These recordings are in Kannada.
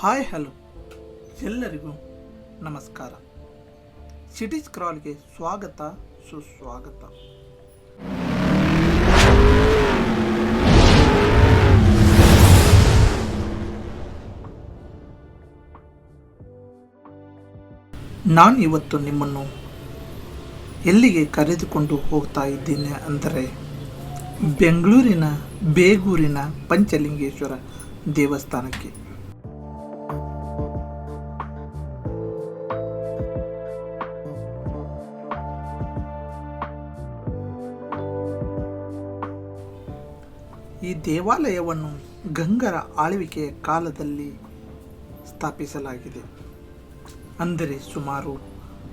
ಹಾಯ್ ಹಲೋ ಎಲ್ಲರಿಗೂ ನಮಸ್ಕಾರ. ಸಿಟಿ ಸ್ಕ್ರಾಲ್ಗೆ ಸ್ವಾಗತ, ಸುಸ್ವಾಗತ. ನಾನು ಇವತ್ತು ನಿಮ್ಮನ್ನು ಎಲ್ಲಿಗೆ ಕರೆದುಕೊಂಡು ಹೋಗ್ತಾ ಇದ್ದೇನೆ ಅಂದರೆ ಬೆಂಗಳೂರಿನ ಬೇಗೂರಿನ ಪಂಚಲಿಂಗೇಶ್ವರ ದೇವಸ್ಥಾನಕ್ಕೆ. ಈ ದೇವಾಲಯವನ್ನು ಗಂಗರ ಆಳ್ವಿಕೆಯ ಕಾಲದಲ್ಲಿ ಸ್ಥಾಪಿಸಲಾಗಿದೆ. ಅಂದರೆ ಸುಮಾರು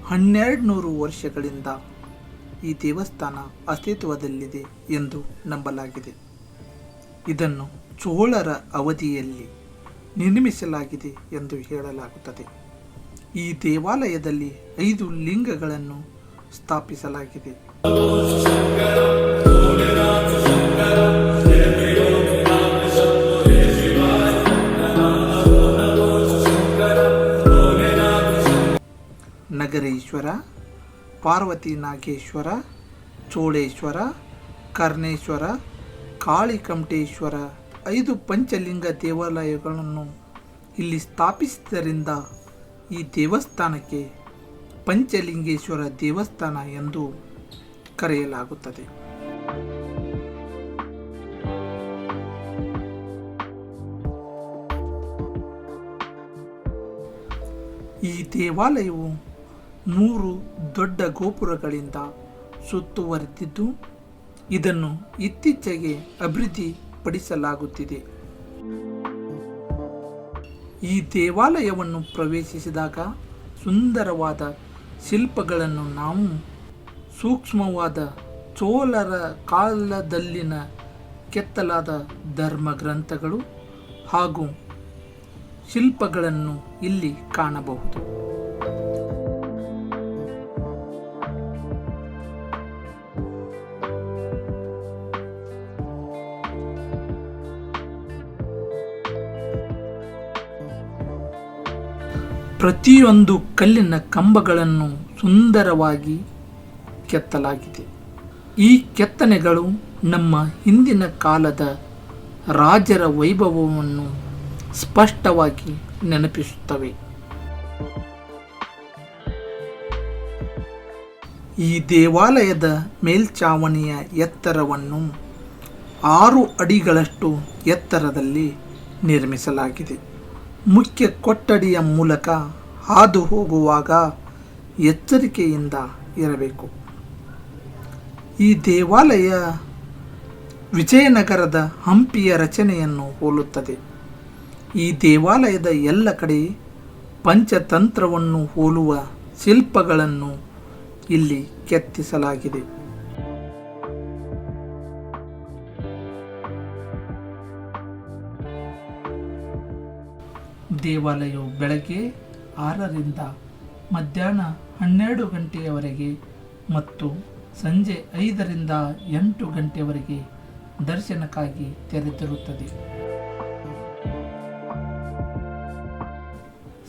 ಹನ್ನೆರಡು ನೂರು ವರ್ಷಗಳಿಂದ ಈ ದೇವಸ್ಥಾನ ಅಸ್ತಿತ್ವದಲ್ಲಿದೆ ಎಂದು ನಂಬಲಾಗಿದೆ. ಇದನ್ನು ಚೋಳರ ಅವಧಿಯಲ್ಲಿ ನಿರ್ಮಿಸಲಾಗಿದೆ ಎಂದು ಹೇಳಲಾಗುತ್ತದೆ. ಈ ದೇವಾಲಯದಲ್ಲಿ ಐದು ಲಿಂಗಗಳನ್ನು ಸ್ಥಾಪಿಸಲಾಗಿದೆ. ನಗರೇಶ್ವರ ಪಾರ್ವತಿ ನಾಗೇಶ್ವರ, ಚೋಳೇಶ್ವರ, ಕರ್ಣೇಶ್ವರ, ಕಾಳಿಕಂಠೇಶ್ವರ ಐದು ಪಂಚಲಿಂಗ ದೇವಾಲಯಗಳನ್ನು ಇಲ್ಲಿ ಸ್ಥಾಪಿಸಿದ್ದರಿಂದ ಈ ದೇವಸ್ಥಾನಕ್ಕೆ ಪಂಚಲಿಂಗೇಶ್ವರ ದೇವಸ್ಥಾನ ಎಂದು ಕರೆಯಲಾಗುತ್ತದೆ. ಈ ದೇವಾಲಯವು ಮೂರು ದೊಡ್ಡ ಗೋಪುರಗಳಿಂದ ಸುತ್ತುವರೆದಿದ್ದು, ಇದನ್ನು ಇತ್ತೀಚೆಗೆ ಅಭಿವೃದ್ಧಿಪಡಿಸಲಾಗುತ್ತಿದೆ. ಈ ದೇವಾಲಯವನ್ನು ಪ್ರವೇಶಿಸಿದಾಗ ಸುಂದರವಾದ ಶಿಲ್ಪಗಳನ್ನು ನಾವು ಸೂಕ್ಷ್ಮವಾದ ಚೋಳರ ಕಾಲದಲ್ಲಿನ ಕೆತ್ತಲಾದ ಧರ್ಮ ಗ್ರಂಥಗಳು ಹಾಗೂ ಶಿಲ್ಪಗಳನ್ನು ಇಲ್ಲಿ ಕಾಣಬಹುದು. ಪ್ರತಿಯೊಂದು ಕಲ್ಲಿನ ಕಂಬಗಳನ್ನು ಸುಂದರವಾಗಿ ಕೆತ್ತಲಾಗಿದೆ. ಈ ಕೆತ್ತನೆಗಳು ನಮ್ಮ ಹಿಂದಿನ ಕಾಲದ ರಾಜರ ವೈಭವವನ್ನು ಸ್ಪಷ್ಟವಾಗಿ ನೆನಪಿಸುತ್ತವೆ. ಈ ದೇವಾಲಯದ ಮೇಲ್ಛಾವಣಿಯ ಎತ್ತರವನ್ನು ಆರು ಅಡಿಗಳಷ್ಟು ಎತ್ತರದಲ್ಲಿ ನಿರ್ಮಿಸಲಾಗಿದೆ. ಮುಖ್ಯ ಕೊಠಡಿಯ ಮೂಲಕ ಹಾದು ಹೋಗುವಾಗ ಎಚ್ಚರಿಕೆಯಿಂದ ಇರಬೇಕು. ಈ ದೇವಾಲಯ ವಿಜಯನಗರದ ಹಂಪಿಯ ರಚನೆಯನ್ನು ಹೋಲುತ್ತದೆ. ಈ ದೇವಾಲಯದ ಎಲ್ಲ ಕಡೆ ಪಂಚತಂತ್ರವನ್ನು ಹೋಲುವ ಶಿಲ್ಪಗಳನ್ನು ಇಲ್ಲಿ ಕೆತ್ತಿಸಲಾಗಿದೆ. ದೇವಾಲಯವು ಬೆಳಗ್ಗೆ ಆರರಿಂದ ಮಧ್ಯಾಹ್ನ ಹನ್ನೆರಡು ಗಂಟೆಯವರೆಗೆ ಮತ್ತು ಸಂಜೆ ಐದರಿಂದ ಎಂಟು ಗಂಟೆಯವರೆಗೆ ದರ್ಶನಕ್ಕಾಗಿ ತೆರೆದಿರುತ್ತದೆ.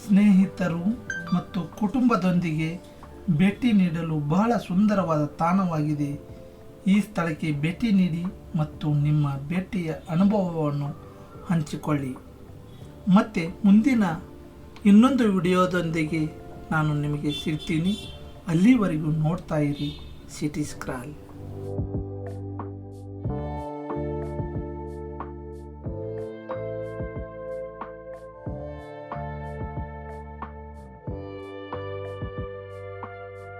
ಸ್ನೇಹಿತರು ಮತ್ತು ಕುಟುಂಬದೊಂದಿಗೆ ಭೇಟಿ ನೀಡಲು ಬಹಳ ಸುಂದರವಾದ ತಾಣವಾಗಿದೆ. ಈ ಸ್ಥಳಕ್ಕೆ ಭೇಟಿ ನೀಡಿ ಮತ್ತು ನಿಮ್ಮ ಭೇಟಿಯ ಅನುಭವವನ್ನು ಹಂಚಿಕೊಳ್ಳಿ. ಮತ್ತೆ ಮುಂದಿನ ಇನ್ನೊಂದು ವಿಡಿಯೋದೊಂದಿಗೆ ನಾನು ನಿಮಗೆ ಸಿಗ್ತೀನಿ. ಅಲ್ಲಿವರೆಗೂ ನೋಡ್ತಾ ಇರಿ ಸಿಟಿ ಸ್ಕ್ರಾಲ್.